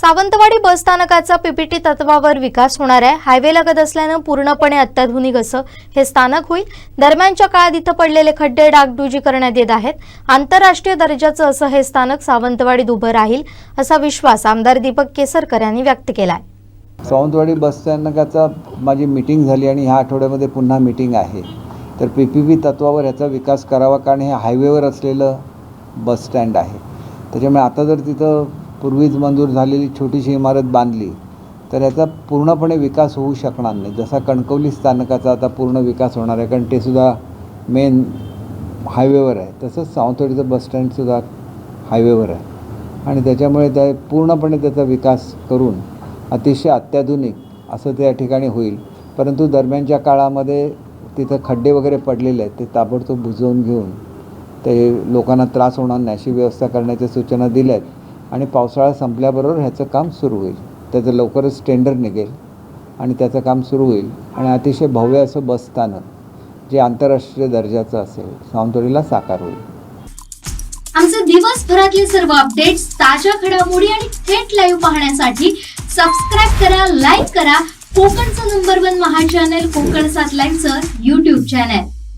सावंतवाडी बस स्थानकाचा पीपीटी तत्वावर विकास होणार आहे. हायवे लगत असल्यानं पूर्णपणे अत्याधुनिक असं हे स्थानक होईल. दरम्यानच्या काळात इथं पडलेले खड्डे डागडुजी करण्यात येत आहेत. आंतरराष्ट्रीय दर्जाचं असं हे स्थानक सावंतवाडीत उभं राहील असा विश्वास आमदार दीपक केसरकर यांनी व्यक्त केलाय. सावंतवाडी बसस्थानकाचा माझी मिटिंग झाली आणि ह्या आठवड्यामध्ये पुन्हा मीटिंग आहे. तर पी पी पी तत्वावर ह्याचा विकास करावा कारण हे हायवेवर असलेलं बस स्टँड आहे. त्याच्यामुळे आता जर तिथं पूर्वीच मंजूर झालेली छोटीशी इमारत बांधली तर याचा पूर्णपणे विकास होऊ शकणार नाही. जसा कणकवली स्थानकाचा आता पूर्ण विकास होणार आहे कारण ते सुद्धा मेन हायवेवर आहे तसंच सावंतवाडीचं बस स्टँडसुद्धा हायवेवर आहे. आणि त्याच्यामुळे त्या पूर्णपणे त्याचा विकास करून अतिशय अत्याधुनिक असं त्या ठिकाणी होईल. परंतु दरम्यानच्या काळामध्ये तिथं खड्डे वगैरे पडलेले आहेत ते ताबडतोब बुजवून घेऊन ते लोकांना त्रास होणार नाही अशी व्यवस्था करण्याच्या सूचना दिल्या आहेत. आणि पावसाळा संपल्याबरोबर ह्याचं काम सुरू होईल. त्याचं लवकरच टेंडर निघेल आणि त्याचं काम सुरू होईल. आणि अतिशय भव्य असं बसस्थानक जे आंतरराष्ट्रीय दर्जाचं असेल सावंतवाडीला साकार होईल. आमचे दिवसभरातले सर्व अपडेट्स ताज्या घडामोडी आणि थेट लाईव्ह पाहण्यासाठी सबस्क्राईब करा लाईक करा. कोकणचं नंबर वन महा चॅनल कोकण सात लाईनचं युट्यूब चॅनल